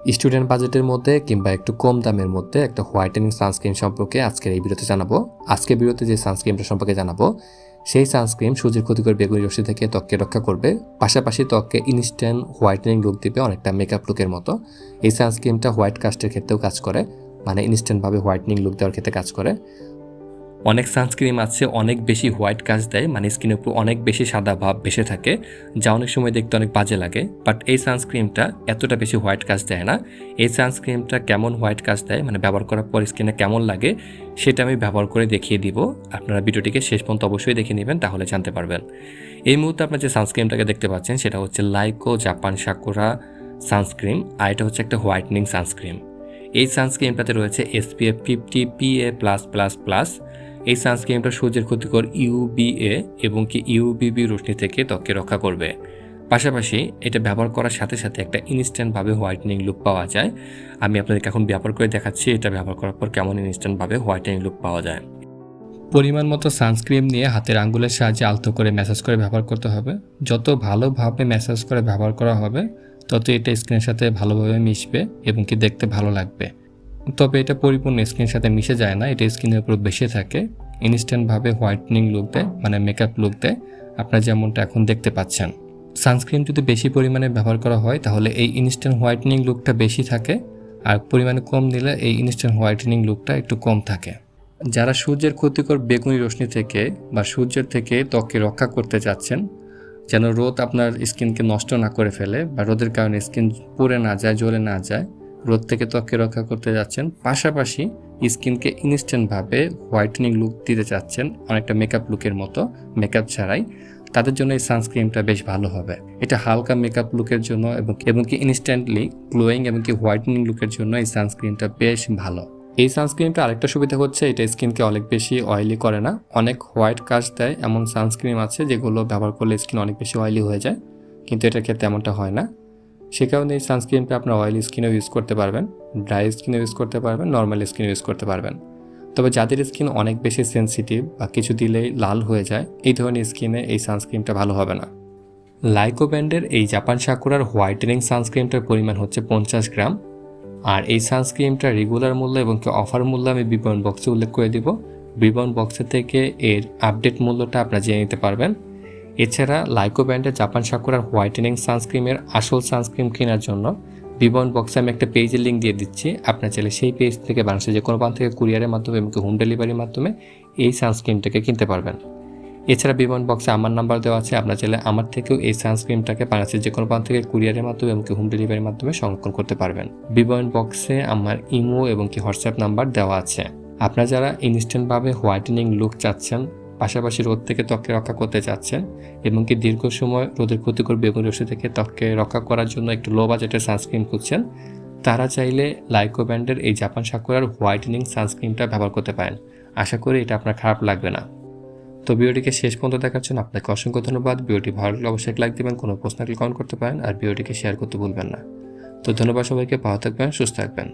Student বাজেটের মধ্যে কিংবা একটু কম দামের মধ্যে একটা হোয়াইটেনিং সানস্ক্রিন সম্পর্কে আজকের এই ভিডিওতে জানাব। আজকের ভিডিওতে যে সানস্ক্রিনটা সম্পর্কে জানাব, সেই সানস্ক্রিন সূর্যের ক্ষতিকর বেগুনি রশ্মি থেকে ত্বককে রক্ষা করবে। পাশাপাশি ত্বককে ইনস্ট্যান্ট হোয়াইটেনিং লুক দিবে অনেকটা মেকআপ লুকের মতো। এই সানস্ক্রিনটা হোয়াইট কাস্টের ক্ষেত্রেও কাজ করে মানে ইনস্ট্যান্টভাবে হোয়াইটেনিং লুক দেওয়ার ক্ষেত্রে কাজ করে। অনেক সানস্ক্রিন আছে, অনেক বেশি হোয়াইট কাজ দেয় মানে স্কিনের উপর অনেক বেশি সাদা ভাব ভেসে থাকে, যা অনেক সময় দেখতে অনেক বাজে লাগে। বাট এই সানস্ক্রিনটা এতটা বেশি হোয়াইট কাজ দেয় না। এই সানস্ক্রিনটা কেমন হোয়াইট কাজ দেয় মানে ব্যবহার করার পর স্কিনে কেমন লাগে, সেটা আমি ব্যবহার করে দেখিয়ে দিব। আপনারা ভিডিওটিকে শেষ পর্যন্ত অবশ্যই দেখে নেবেন, তাহলে জানতে পারবেন। এই মুহূর্তে আপনার যে সানস্ক্রিনটাকে দেখতে পাচ্ছেন, সেটা হচ্ছে লাইকো জাপান সাকুরা সানস্ক্রিন আর এটা হচ্ছে একটা হোয়াইটনিং সানস্ক্রিন এই সানস্ক্রিনটাতে রয়েছে SPF fifty PA plus plus plus এই সানস্ক্রিনটা সূর্যের ক্ষতিকর ইউবিএ এবং কি ইউবিবি রশ্মি থেকে ত্বককে রক্ষা করবে। পাশাপাশি এটা ব্যবহার করার সাথে সাথে একটা ইনস্ট্যান্টভাবে হোয়াইটনিং লুক পাওয়া যায়। আমি আপনাদেরকে এখন ব্যবহার করে দেখাচ্ছি এটা ব্যবহার করার পর কেমন ইনস্ট্যান্টভাবে হোয়াইটনিং লুক পাওয়া যায়। পরিমাণ মতো সানস্ক্রিন নিয়ে হাতের আঙ্গুলের সাহায্যে আলতো করে ম্যাসাজ করে ব্যবহার করতে হবে। যত ভালোভাবে ম্যাসাজ করে ব্যবহার করা হবে তত এটা স্কিনের সাথে ভালোভাবে মিশবে এবং কি দেখতে ভালো লাগবে। তবে এটা পরিপূর্ণ স্কিনের সাথে মিশে যায় না, এটা স্কিনের উপর বেশি থাকে। ইনস্ট্যান্টভাবে হোয়াইটনিং লুক দেয় মানে মেকআপ লুক দেয়। আপনারা যেমনটা এখন দেখতে পাচ্ছেন। সানস্ক্রিন যদি বেশি পরিমাণে ব্যবহার করা হয়, তাহলে এই ইনস্ট্যান্ট হোয়াইটনিং লুকটা বেশি থাকে। আর পরিমাণে কম দিলে এই ইনস্ট্যান্ট হোয়াইটনিং লুকটা একটু কম থাকে। যারা সূর্যের ক্ষতিকর বেগুনি রশ্মি থেকে বা সূর্যের থেকে ত্বককে রক্ষা করতে চাচ্ছেন, যেন রোদ আপনার স্কিনকে নষ্ট না করে ফেলে বা রোদের কারণে স্কিন পুড়ে না যায়, জ্বলে না যায় রোদ থেকে ত্বককে রক্ষা করতে যাচ্ছেন। পাশাপাশি স্কিনকে ইনস্ট্যান্টভাবে হোয়াইটেনিং লুক দিতে চাচ্ছেন অনেকটা মেকআপ লুকের মতো, মেকআপ ছাড়াই। তাদের জন্য এই সানস্ক্রিনটা বেশ ভালো হবে। এটা হালকা মেকআপ লুকের জন্য এবং এবং কি ইনস্ট্যান্টলি গ্লোয়িং এবং কি হোয়াইটেনিং লুকের জন্য এই সানস্ক্রিনটা বেশ ভালো। এই সানস্ক্রিনটা আরেকটা সুবিধা হচ্ছে, এটা স্কিনকে অনেক বেশি অয়েলি করে না। অনেক হোয়াইট কাজ দেয়, এমন সানস্ক্রিন আছে যেগুলো ব্যবহার করলে স্কিন অনেক বেশি অয়েলি হয়ে যায়। কিন্তু এটার ক্ষেত্রে এমনটা হয় না। সে কারণে এই সানস্ক্রিনটা আপনার অয়েলি স্কিনেও ইউজ করতে পারবেন ড্রাই স্কিনেও ইউজ করতে পারবেন নর্মাল স্কিনেও ইউজ করতে পারবেন। তবে যাদের স্কিন অনেক বেশি সেন্সিটিভ বা কিছু দিলেই লাল হয়ে যায়, এই ধরনের স্কিনে এই সানস্ক্রিনটা ভালো হবে না। লাইকো ব্র্যান্ডের এই জাপান সাকুরার হোয়াইটেনিং সানস্ক্রিনটার পরিমাণ হচ্ছে পঞ্চাশ গ্রাম। আর এই সানস্ক্রিনটা রেগুলার মূল্য এবং কি অফার মূল্য আমি বিবরণ বক্সে উল্লেখ করে দিব। বিবরণ বক্সে থেকে এর আপডেট মূল্যটা আপনারা জেনে নিতে পারবেন। এছাড়া লাইকো ব্র্যান্ডের জাপান সাকুরার হোয়াইটেনিং সানস্ক্রিমের আসল সানস্ক্রিন কেনার জন্য বিবরণ বক্সে আমি একটা পেজের লিঙ্ক দিয়ে দিচ্ছি। আপনার চাইলে সেই পেজ থেকে বাংলাদেশের যে কোনো প্রান্ত থেকে কুরিয়ারের মাধ্যমে এবং হোম ডেলিভারির মাধ্যমে এই সানস্ক্রিনটাকে কিনতে পারবেন। এছাড়া বিমান বক্সে আমার নাম্বার দেওয়া আছে। আপনার চাইলে আমার থেকেও এই সানস্ক্রিনটাকে বাংলাদেশের যে কোনো প্রান্ত থেকে কুরিয়ারের মাধ্যমে এবং হোম ডেলিভারির মাধ্যমে সংরক্ষণ করতে পারবেন। বিবরণ বক্সে আমার ইমো এবং কি হোয়াটসঅ্যাপ নাম্বার দেওয়া আছে। আপনারা যারা ইনস্ট্যান্টভাবে হোয়াইটেনিং লুক চাচ্ছেন পাশাপাশি রোদ থেকে ত্বককে রক্ষা করতে চাচ্ছেন এবং কি দীর্ঘ সময় রোদের ক্ষতিকর বেগুন রশ্মি থেকে ত্বককে রক্ষা করার জন্য একটু লো বাজেটের সানস্ক্রিন খুঁজছেন। তারা চাইলে লাইকো ব্র্যান্ডের এই জাপান সাকুরার হোয়াইটেনিং সানস্ক্রিনটা ব্যবহার করতে পারেন। আশা করি এটা আপনার খারাপ লাগবে না। তো ভিডিওটিকে শেষ পর্যন্ত দেখার জন্য আপনাকে অসংখ্য ধন্যবাদ। ভিডিওটি ভালো লাগলে অবশ্যই লাইক দেবেন, কোনো প্রশ্ন কমেন্ট করতে পারেন আর ভিডিওটিকে শেয়ার করতে ভুলবেন না। তো ধন্যবাদ সবাইকে, ভালো থাকবেন, সুস্থ থাকবেন।